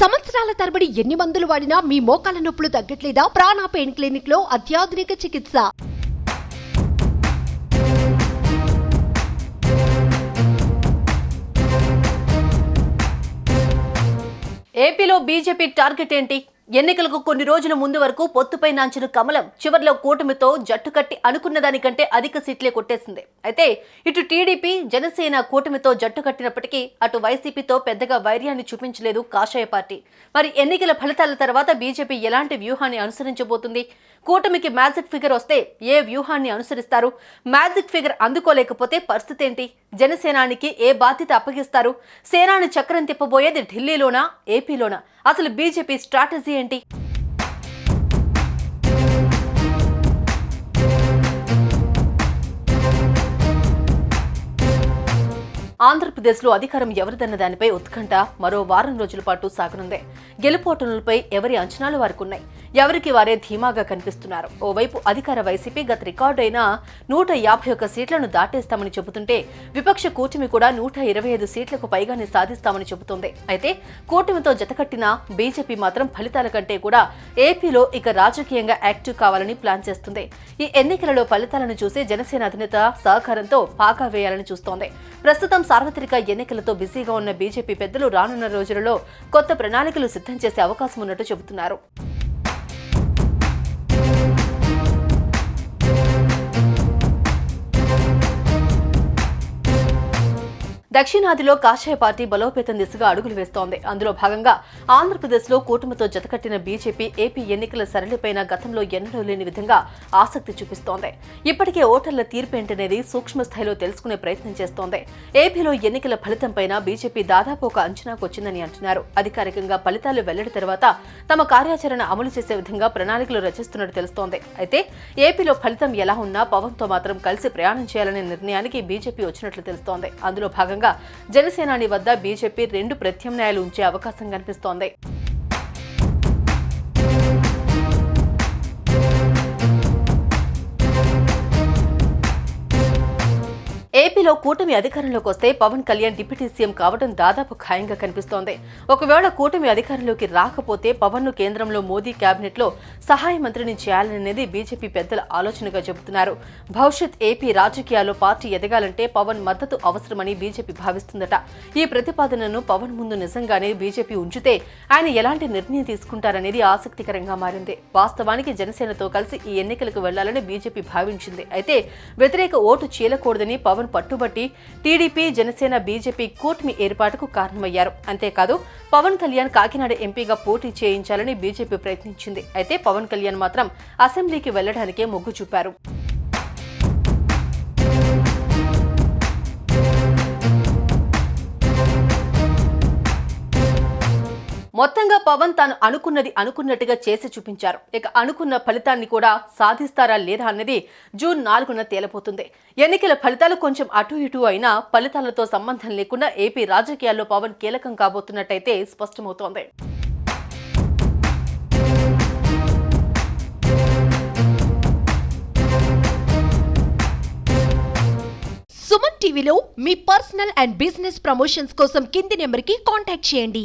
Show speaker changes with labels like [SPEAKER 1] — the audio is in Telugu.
[SPEAKER 1] సంవత్సరాల తరబడి ఎన్ని మందులు వాడినా మీ మోకాల నొప్పులు తగ్గట్లేదా? ప్రాణ పెయిన్ క్లినిక్లో అత్యాధునిక చికిత్స.
[SPEAKER 2] ఏపీలో బీజేపీ టార్గెట్ ఏంటి? ఎన్నికలకు కొన్ని రోజుల ముందు వరకు పొత్తుపై నాంచిన కమలం చివర్లో కూటమితో జట్టు కట్టి అనుకున్న దానికంటే అధిక సీట్లే కొట్టేసింది. అయితే ఇటు టీడీపీ జనసేన కూటమితో జట్టు కట్టినప్పటికీ అటు వైసీపీతో పెద్దగా వైర్యాన్ని చూపించలేదు కాషాయ పార్టీ. మరి ఎన్నికల ఫలితాల తర్వాత బీజేపీ ఎలాంటి వ్యూహాన్ని అనుసరించబోతుంది? కూటమికి మ్యాజిక్ ఫిగర్ వస్తే ఏ వ్యూహాన్ని అనుసరిస్తారు? మ్యాజిక్ ఫిగర్ అందుకోలేకపోతే పరిస్థితి ఏంటి? జనసేనానికి ఏ బాధ్యత అప్పగిస్తారు? సేనాని చక్రం తిప్పబోయేది ఢిల్లీలోనా ఏపీలోనా? అసలు బీజేపీ స్ట్రాటజీ ఏంటి? ఆంధ్రప్రదేశ్లో అధికారం ఎవరిదన్న దానిపై ఉత్కంఠ మరో వారం రోజుల పాటు సాగనుంది. గెలుపోటములపై ఎవరి అంచనాలు వారికి ఉన్నాయి ఎవరికి వారే ధీమాగా కనిపిస్తున్నారు. ఓవైపు అధికార వైసీపీ గత రికార్డు నూట యాభై ఒక్క సీట్లను దాటేస్తామని చెబుతుంటే విపక్ష కూటమి కూడా నూట ఇరవై ఐదు సీట్లకు పైగానే సాధిస్తామని చెబుతోంది. అయితే కూటమితో జతకట్టిన బీజేపీ మాత్రం ఫలితాల కంటే కూడా ఏపీలో ఇక రాజకీయంగా యాక్టివ్ కావాలని ప్లాన్ చేస్తుంది. ఈ ఎన్నికలలో ఫలితాలను చూసి జనసేన అధినేత సహకారంతో పాకా వేయాలని చూస్తోంది. ప్రస్తుతం సార్వత్రిక ఎన్నికలతో బిజీగా ఉన్న బీజేపీ పెద్దలు రానున్న రోజులలో కొత్త ప్రణాళికలు సిద్ధం చేసే అవకాశం ఉన్నట్టు చెబుతున్నారు. దక్షిణాదిలో కాషాయ పార్టీ బలోపేతం దిశగా అడుగులు వేస్తోంది. అందులో భాగంగా ఆంధ్రప్రదేశ్లో కూటమితో జతకట్టిన బీజేపీ ఏపీ ఎన్నికల సరళిపైన గతంలో ఎన్నడూ లేని విధంగా ఆసక్తి చూపిస్తోంది. ఇప్పటికే ఓటర్ల తీర్పేంటనేది సూక్ష్మ స్థాయిలో తెలుసుకునే ప్రయత్నం చేస్తోంది. ఏపీలో ఎన్నికల ఫలితంపైన బీజేపీ దాదాపు ఒక అంచనాకు వచ్చిందని అంటున్నారు. అధికారికంగా ఫలితాలు వెల్లడి తర్వాత తమ కార్యాచరణ అమలు చేసే విధంగా ప్రణాళికలు రచిస్తున్నట్టు తెలుస్తోంది. అయితే ఏపీలో ఫలితం ఎలా ఉన్నా పవన్తో మాత్రం కలిసి ప్రయాణం చేయాలనే నిర్ణయానికి బీజేపీ వచ్చినట్లు తెలుస్తోంది. అందులో భాగంగా జనసేనాని వద్ద బీజేపీ రెండు ప్రత్యామ్నాయాలు ఉంచే అవకాశం కనిపిస్తోంది. ఏపీలో కూటమి అధికారంలోకి వస్తే పవన్ కళ్యాణ్ డిప్యూటీ సీఎం కావడం దాదాపు ఖాయంగా కనిపిస్తోంది. ఒకవేళ కూటమి అధికారంలోకి రాకపోతే పవన్ను కేంద్రంలో మోదీ కేబినెట్లో సహాయ మంత్రిని చేయాలనేది బీజేపీ పెద్దల ఆలోచనగా చెబుతున్నారు. భవిష్యత్ ఏపీ రాజకీయాల్లో పార్టీ ఎదగాలంటే పవన్ మద్దతు అవసరమని బీజేపీ భావిస్తుందట. ఈ ప్రతిపాదనను పవన్ ముందు నిజంగానే బీజేపీ ఉంచితే ఆయన ఎలాంటి నిర్ణయం తీసుకుంటారనేది ఆసక్తికరంగా మారింది. వాస్తవానికి జనసేనతో కలిసి ఈ ఎన్నికలకు వెళ్ళాలని బీజేపీ భావించింది. అయితే వ్యతిరేక ఓటు చీలకూడదని పవన్ పట్టు పట్టుబట్టి టీడీపీ జనసేన బీజేపీ కూటమి ఏర్పాటుకు కారణమయ్యారు. అంతేకాదు పవన్ కళ్యాణ్ కాకినాడ ఎంపీగా పోటీ చేయించాలని బీజేపీ ప్రయత్నించింది. అయితే పవన్ కళ్యాణ్ మాత్రం అసెంబ్లీకి వెళ్ళడానికే మొగ్గు చూపారు. మొత్తంగా పవన్ తాను అనుకున్నది అనుకున్నట్టుగా చేసి చూపించారు. ఇక అనుకున్న ఫలితాన్ని కూడా సాధిస్తారా లేదా అన్నది జూన్ నాలుగున తేలిపోతుంది ఎన్నికల ఫలితాలు కొంచెం అటు ఇటు అయినా ఫలితాలతో సంబంధం లేకుండా ఏపీ రాజకీయాల్లో పవన్ కీలకం కాబోతున్నట్టయితే స్పష్టమవుతోంది.
[SPEAKER 1] సుమన్ టీవీలో మీ పర్సనల్ అండ్ బిజినెస్ ప్రమోషన్స్ కోసం కింది నెంబర్కి కాంటాక్ట్ చేయండి.